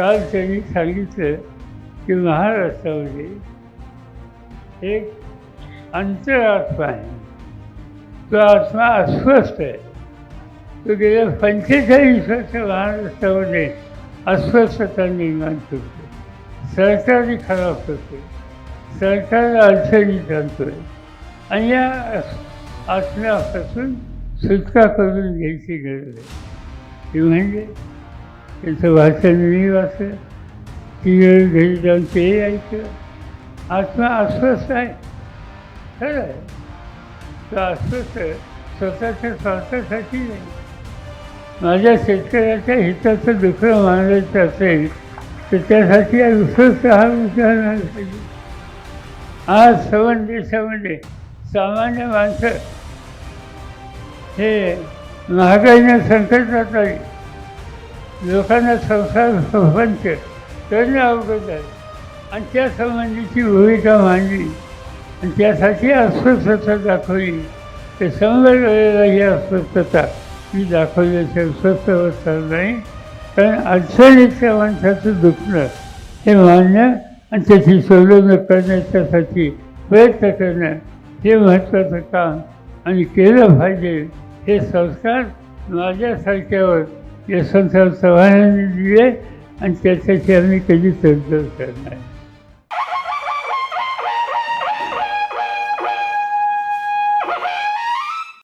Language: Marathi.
काल त्यांनी सांगितलं की महाराष्ट्रामध्ये एक अंतरात्मा आहे. तो आत्मा अस्वस्थ आहे. तो गेल्या पंचेचाळीस वर्ष महाराष्ट्रामध्ये अस्वस्थता निर्माण करतो सरकारही खराब करतो सरकार अडचणीत आहे आणि या आत्म्यापासून सुटका करून घ्यायची गरज आहे. ती म्हणजे त्यांचं भाषण मी वाचलं ती वेळ घरी जाऊन ते ऐकलं. आत्मा अस्वस्थ आहे खरं आहे. तो अस्वस्थ स्वतःच्या स्वार्थासाठी नाही. माझ्या शेतकऱ्याच्या हिताचं दुसरं मानायचं असेल तर त्यासाठी अस्वस्थ हा विचार पाहिजे. आज सवन देशामध्ये सामान्य माणसं हे महागाईनं संकटात आली. लोकांना संसार प्रपंच करणं अवघड आहे. आणि त्यासंबंधीची भूमिका मांडली. आणि त्यासाठी अस्वस्थता दाखवली. ते समोर वेळेला ही अस्वस्थता मी दाखवल्याची अस्वस्थ अवस्था नाही. कारण अडचणीच्या माणसाचं दुखणं हे मान्य आणि त्याची सोडवणूक करण्याच्यासाठी प्रयत्न करणं हे महत्त्वाचं काम आणि केलं पाहिजे हे संस्कार माझ्यासारख्यावर यशवंतराव चव्हाणांनी दिले आणि त्याच्याशी आम्ही कधी तडजोड करणार?